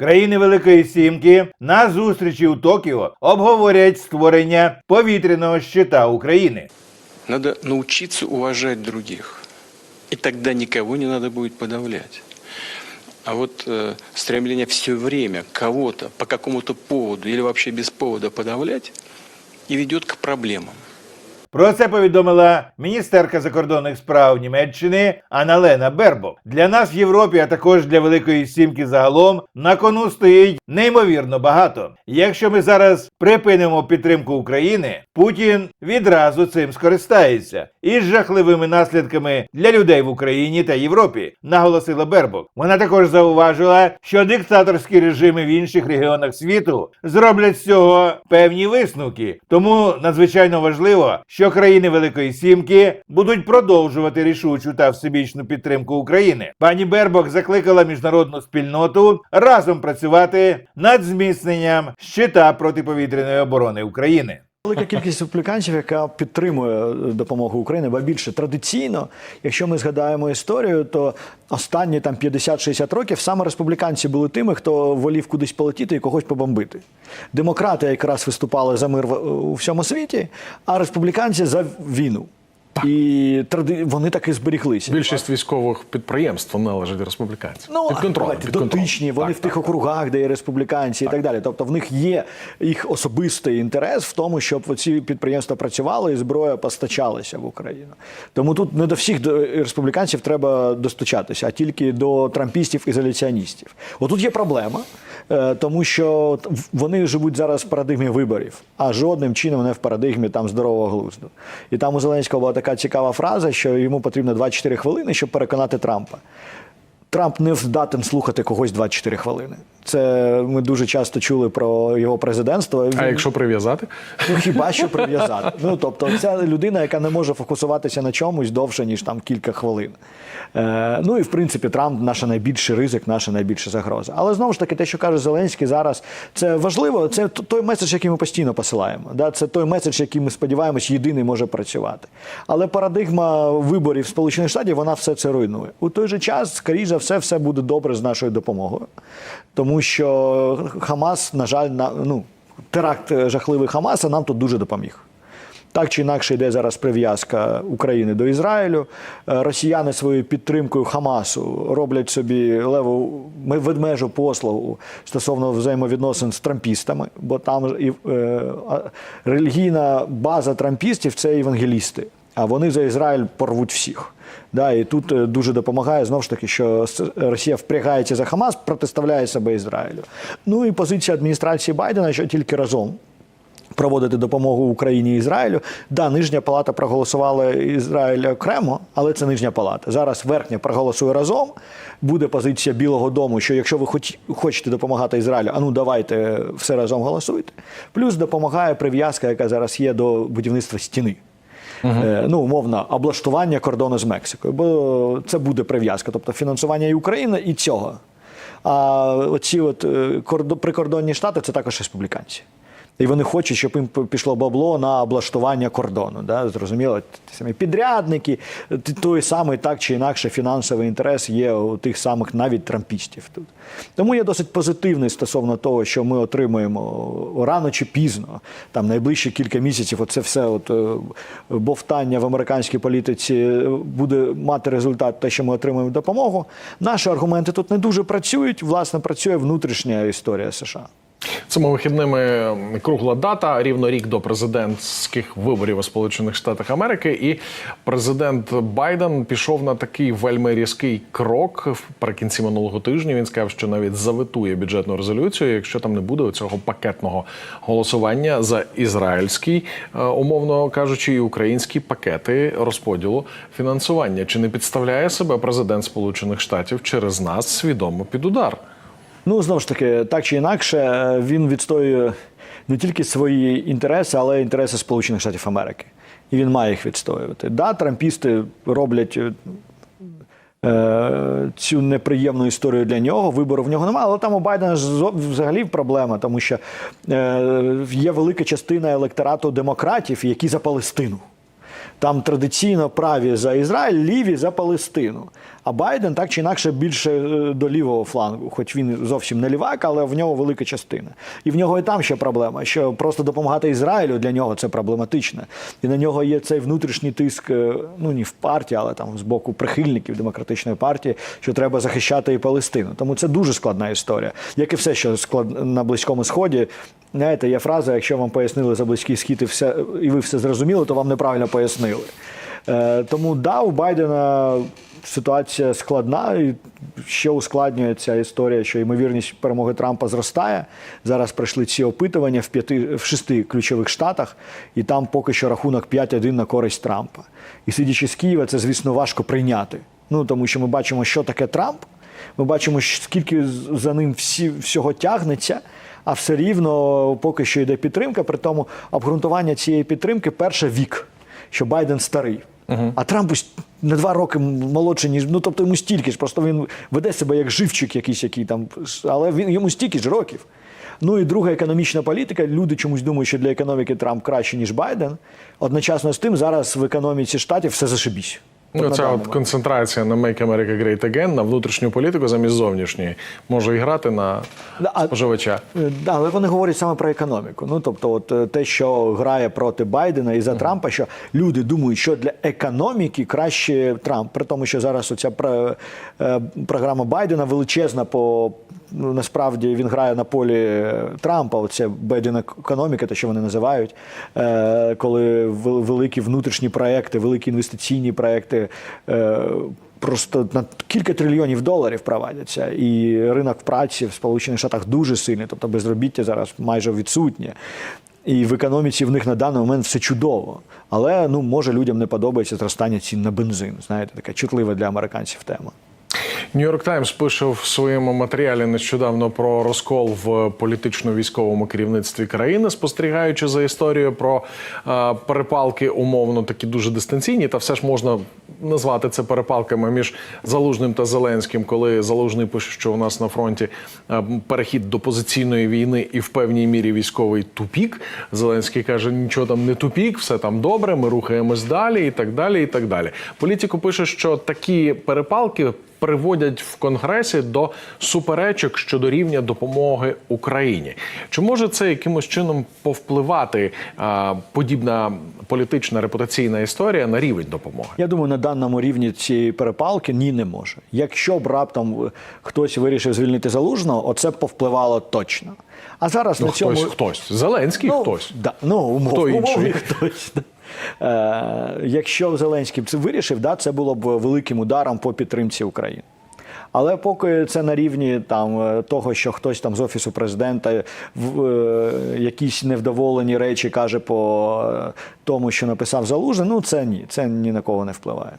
Країни Великої Сімки на зустрічі у Токіо обговорять створення повітряного щита України. Надо научиться уважать других. И тогда никого не надо будет подавлять. А вот э, стремление все время кого-то по какому-то поводу или вообще без повода подавлять и ведет к проблемам. Про це повідомила міністерка закордонних справ Німеччини Аналена Бербок. Для нас в Європі, а також для Великої Сімки загалом, на кону стоїть неймовірно багато. Якщо ми зараз припинимо підтримку України, Путін відразу цим скористається із жахливими наслідками для людей в Україні та Європі, наголосила Бербок. Вона також зауважила, що диктаторські режими в інших регіонах світу зроблять з цього певні висновки. Тому надзвичайно важливо, що країни Великої Сімки будуть продовжувати рішучу та всебічну підтримку України. Пані Бербок закликала міжнародну спільноту разом працювати над зміцненням щита протиповітряної оборони України. Велика кількість республіканців, яка підтримує допомогу Україні, бо більше традиційно, якщо ми згадаємо історію, то останні там 50-60 років саме республіканці були тими, хто волів кудись полетіти і когось побомбити. Демократи якраз виступали за мир у всьому світі, а республіканці за війну. І тради... вони так і зберіглися. Більшість військових підприємств належить республіканцям. Ну, під контролем. вони Так, в тих так. округах, де є республіканці і так далі. Тобто в них є їх особистий інтерес в тому, щоб ці підприємства працювали і зброя постачалася в Україну. Тому тут не до всіх республіканців треба достучатися, а тільки до трампістів ізоляціоністів. Отут є проблема, тому що вони живуть зараз в парадигмі виборів, а жодним чином не в парадигмі там здорового глузду. І там у Зеленського була така цікава фраза, що йому потрібно 24 хвилини, щоб переконати Трампа. Трамп не здатен слухати когось 24 хвилини. Це ми дуже часто чули про його президентство. А якщо прив'язати? Ну, хіба що прив'язати. Ну тобто, ця людина, яка не може фокусуватися на чомусь довше, ніж там кілька хвилин. Е, ну і в принципі, Трамп наш найбільший ризик, наша найбільша загроза. Але знову ж таки, те, що каже Зеленський зараз, це важливо. Це той меседж, який ми постійно посилаємо. Да? Це той меседж, який ми сподіваємось, єдиний може працювати. Але парадигма виборів Сполучених Штатів вона все це руйнує. У той же час, скоріш за все, все буде добре з нашою допомогою, тому що Хамас, на жаль, на ну теракт е, жахливий Хамаса нам тут дуже допоміг. Так чи інакше йде зараз прив'язка України до Ізраїлю. Е, Росіяни своєю підтримкою Хамасу роблять собі леву ме- ведмежу послугу стосовно взаємовідносин з трампістами, бо там і е, релігійна база трампістів це євангелісти. А вони за Ізраїль порвуть всіх. Да, і тут е, дуже допомагає знову ж таки, що Росія впрягається за Хамас, протиставляє себе Ізраїлю. Ну і позиція адміністрації Байдена, що тільки разом проводити допомогу Україні і Ізраїлю. Да, нижня палата проголосувала Ізраїль окремо, але це нижня палата. Зараз верхня проголосує разом. Буде позиція Білого Дому, що якщо ви хоч, хочете допомагати Ізраїлю, а ну давайте все разом голосуйте. Плюс допомагає прив'язка, яка зараз є до будівництва стіни. Е, Ну, умовно, облаштування кордону з Мексикою, бо це буде прив'язка, тобто фінансування і України, і цього. А оці от е, кордо- прикордонні штати це також республіканці. І вони хочуть, щоб їм пішло бабло на облаштування кордону. Да? Зрозуміло, ті самі підрядники, той самий так чи інакше фінансовий інтерес є у тих самих навіть трампістів тут. Тому я досить позитивний стосовно того, що ми отримуємо рано чи пізно, там найближчі кілька місяців, оце все от, е, бовтання в американській політиці е, буде мати результат, те, що ми отримуємо допомогу. Наші аргументи тут не дуже працюють. Власне, працює внутрішня історія США. Цими вихідними кругла дата, рівно рік до президентських виборів у Сполучених Штатах Америки. І президент Байден пішов на такий вельми різкий крок наприкінці минулого тижня. Він сказав, що навіть заветує бюджетну резолюцію, якщо там не буде цього пакетного голосування за ізраїльський, е, умовно кажучи, і українські пакети розподілу фінансування. Чи не підставляє себе президент Сполучених Штатів через нас свідомо під удар? Ну, знову ж таки, так чи інакше, е, він відстоює не тільки свої інтереси, але й інтереси Сполучених Штатів Америки. І він має їх відстоювати. Да, трампісти роблять е, е, цю неприємну історію для нього. Вибору в нього немає, але там у Байдена взагалі проблема, тому що е, є велика частина електорату демократів, які за Палестину. Там традиційно праві за Ізраїль, ліві за Палестину. А Байден так чи інакше більше е, до лівого флангу, хоч він зовсім не лівак, але в нього велика частина. І в нього і там ще проблема, що просто допомагати Ізраїлю для нього це проблематично. І на нього є цей внутрішній тиск, е, ну не в партії, але там з боку прихильників демократичної партії, що треба захищати і Палестину. Тому це дуже складна історія. Як і все, що склад на близькому сході. Знаєте, є фраза: якщо вам пояснили за близький схід і все, і ви все зрозуміли, то вам неправильно пояснили. Е, тому да, у Байдена ситуація складна і ще ускладнюється історія, що ймовірність перемоги Трампа зростає. Зараз пройшли ці опитування в п'яти в шести ключових штатах, і там поки що рахунок 5-1 на користь Трампа. І сидячи з Києва, це звісно важко прийняти. Ну тому що ми бачимо, що таке Трамп. Ми бачимо, скільки за ним всі, всього тягнеться, а все рівно поки що йде підтримка. При тому обґрунтування цієї підтримки перше вік, що Байден старий. А Трамп на два роки молодший, ніж ну тобто йому стільки ж, просто він веде себе як живчик якийсь, який там, але він йому стільки ж років. Ну і друга економічна політика. Люди чомусь думають, що для економіки Трамп краще, ніж Байден. Одночасно з тим, зараз в економіці штатів все зашибісь. Ну, ця от концентрація на Make America Great Again, на внутрішню політику замість зовнішньої може і грати на Да, споживача. Е, Да, але вони говорять саме про економіку. Ну тобто, от е, те, що грає проти Байдена і за Трампа, що люди думають, що для економіки краще Трамп, при тому, що зараз оця е, програма Байдена величезна по. Ну, насправді він грає на полі е, Трампа. Оце Байден економіка, те, що вони називають, е, коли великі внутрішні проекти, великі інвестиційні проекти е, просто на кілька трильйонів доларів проводяться. І ринок праці в Сполучених Штатах дуже сильний, тобто безробіття зараз майже відсутнє. І в економіці в них на даний момент все чудово. Але ну може людям не подобається зростання цін на бензин. Знаєте, така чутлива для американців тема. Нью-Йорк Таймс пише в своєму матеріалі нещодавно про розкол в політично-військовому керівництві країни, спостерігаючи за історією про е, перепалки, умовно такі дуже дистанційні, та все ж можна назвати це перепалками між Залужним та Зеленським, коли Залужний пише, що у нас на фронті е, перехід до позиційної війни і в певній мірі військовий тупік. Зеленський каже: нічого там не тупік, все там добре, ми рухаємось далі, і так далі. І так далі. Політико пише, що такі перепалки приводять в конгресі до суперечок щодо рівня допомоги Україні. Чи може це якимось чином повпливати а, подібна політична репутаційна історія на рівень допомоги? Я думаю, на даному рівні цієї перепалки ні не може. Якщо б раптом е, хтось вирішив звільнити залужного, оце б повпливало точно. А зараз Ну, на цьому хтось, хтось. Зеленський хтось. Да, ну, умов, Хто інший? хтось. да. Е, якщо Зеленський це вирішив, да, це було б великим ударом по підтримці України. Але поки це на рівні там е, того, що хтось там з офісу президента в е, якісь невдоволені речі каже по е, тому, що написав Залужний, ну це ні, це ні на кого не впливає.